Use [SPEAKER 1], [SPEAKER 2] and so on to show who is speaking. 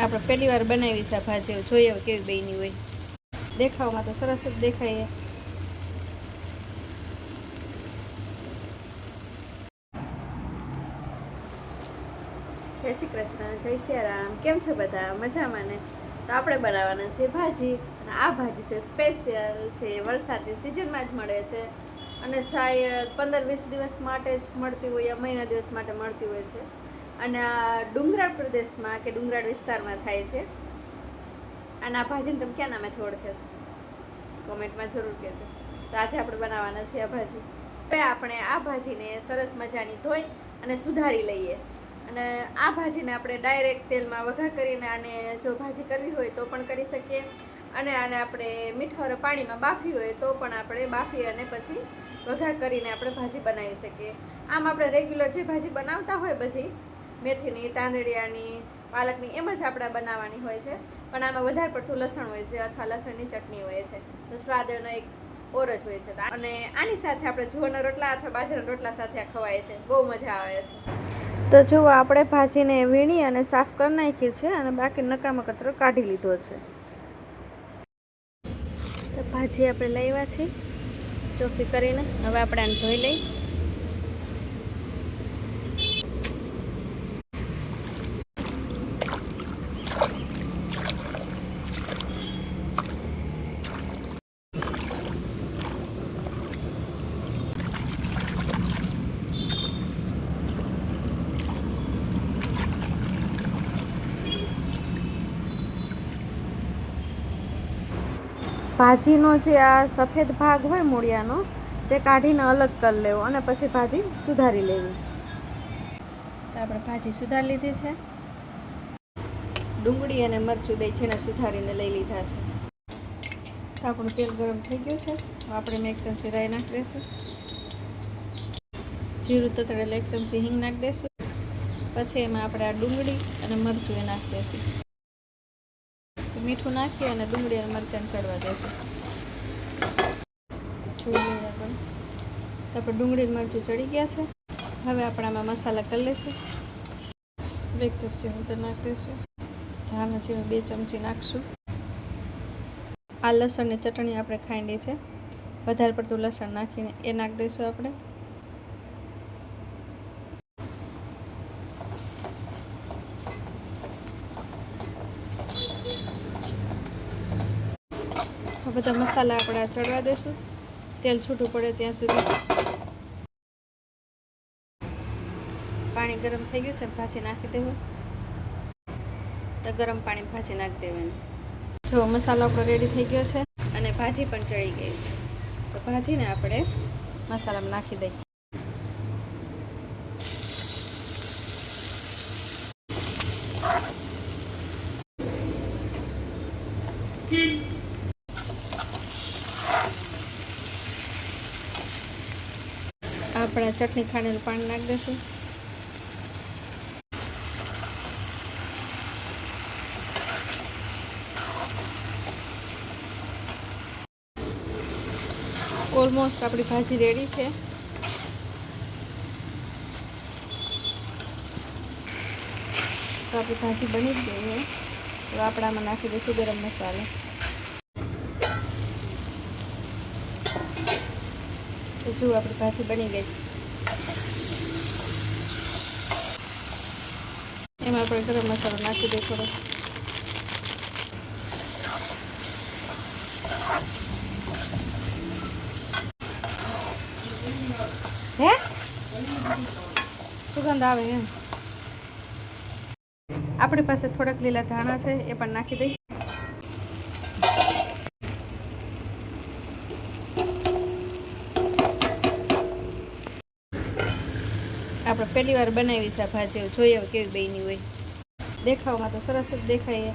[SPEAKER 1] આપણે પહેલી વાર બનાવી છે ભાજી જોઈએ હવે કેવી બની હોય. દેખાવમાં તો સરસ જ દેખાય. જય શ્રી કૃષ્ણ, જય સિયારામ કેમ છો બધા? મજામાં ને? તો આપણે બનાવવાના છે ભાજી. અને આ ભાજી છે સ્પેશિયલ, જે વરસાદની સિઝનમાં જ મળે છે. અને શાયદ પંદર વીસ દિવસ માટે જ મળતી હોય, યા મહિના દિવસ માટે મળતી હોય છે. અને ડુંગરાળ પ્રદેશમાં કે ડુંગરાળ વિસ્તારમાં થાય છે. અને આ ભાજીને તમે ક્યાં નામેથી ઓળખે છો? કોમેન્ટમાં જરૂર કહેજો. તો આજે આપણે બનાવવાના છે આ ભાજી. હવે આપણે આ ભાજીને સરસ મજાની ધોઈ અને સુધારી લઈએ. અને આ ભાજીને આપણે ડાયરેક્ટ તેલમાં વઘાર કરીને આને જો ભાજી કરવી હોય તો પણ કરી શકીએ. અને આને આપણે મીઠાવાળા પાણીમાં બાફી હોય તો પણ આપણે બાફી અને પછી વઘાર કરીને આપણે ભાજી બનાવી શકીએ. આમ આપણે રેગ્યુલર જે ભાજી બનાવતા હોય બધી મેથીની તાંદડિયાની પાલકની એમ જ આપણે બનાવવાની હોય છે. પણ આમાં વધારે પડતું લસણ હોય છે અથવા લસણની ચટણી હોય છે. તો સ્વાદ એનો એક ઓર જ હોય છે. અને આની સાથે આપણે જુઓના રોટલા અથવા બાજરાના રોટલા સાથે આ ખવાય છે. બહુ મજા આવે છે. તો જુઓ, આપણે ભાજીને વીણી અને સાફ કરી નાખી છે અને બાકી નકામો કચરો કાઢી લીધો છે. તો ભાજી આપણે લેવા છે. ચોખ્ખી કરીને. હવે આપણે આને ધોઈ લઈ ભાજીનો જે આ સફેદ ભાગ હોય મૂળિયાનો, તે કાઢીને અલગ કરી લેવો અને પછી ભાજી સુધારી લેવી. તો આપણે ભાજી સુધારી લીધી છે. ડુંગળી અને મરચું બે છેને સુધારીને લઈ લીધા છે. તો આપણું તેલ ગરમ થઈ ગયું છે. આપણે મેં એક ચમચી રાઈ નાખી દઈશું જીરું તતડેલા એક ચમચી હિંગ નાખી દઈશું પછી એમાં આપણે આ ડુંગળી અને મરચું એ નાખી દઈશું મીઠું નાખી અને ડુંગળી અને મરચાં ચડવા દેશું. જોઈ લઈએ આપણે તો આપણે ડુંગળી મરચું ચડી ગયા છે. હવે આપણે આમાં મસાલા કરી લઈશું. એક ચમચી હળદર નાખી દઈશું. ધાણા જેવું બે ચમચી નાખશું. આ લસણની ચટણી આપણે ખાંડી છે. વધારે પડતું લસણ નાખીને એ નાખી દઈશું આપણે. બધા મસાલા આપણે ચડવા દેશું. તેલ છૂટું પડે ત્યાં સુધી. પાણી ગરમ થઈ ગયું છે, ભાજી નાખી દેવું. તો ગરમ પાણી ભાજી નાખી દેવાની. જો મસાલો આપણો રેડી થઈ ગયો છે અને ભાજી પણ ચડી ગઈ છે. તો ભાજીને આપણે મસાલામાં નાખી દઈએ. આપણે ચટણી ખાંડેલું પાણી નાખી દઈશું. ઓલમોસ્ટ આપણી ભાજી રેડી છે. તો આપણી ભાજી બની જ ગઈ છે. તો આપણામાં નાખી દઈશું ગરમ મસાલો. તો જુઓ આપણી ભાજી બની ગઈ. એમાં આપણે ગરમ મસાલો નાખી દઈએ થોડો હે સુગંધ આવે એમ આપણી પાસે થોડાક લીલા ધાણા છે, એ પણ નાખી દઈ. આપણે પહેલી વાર બનાવી છે આ ભાજી જોઈએ કેવી બની હોય. દેખાવમાં તો સરસ જ દેખાય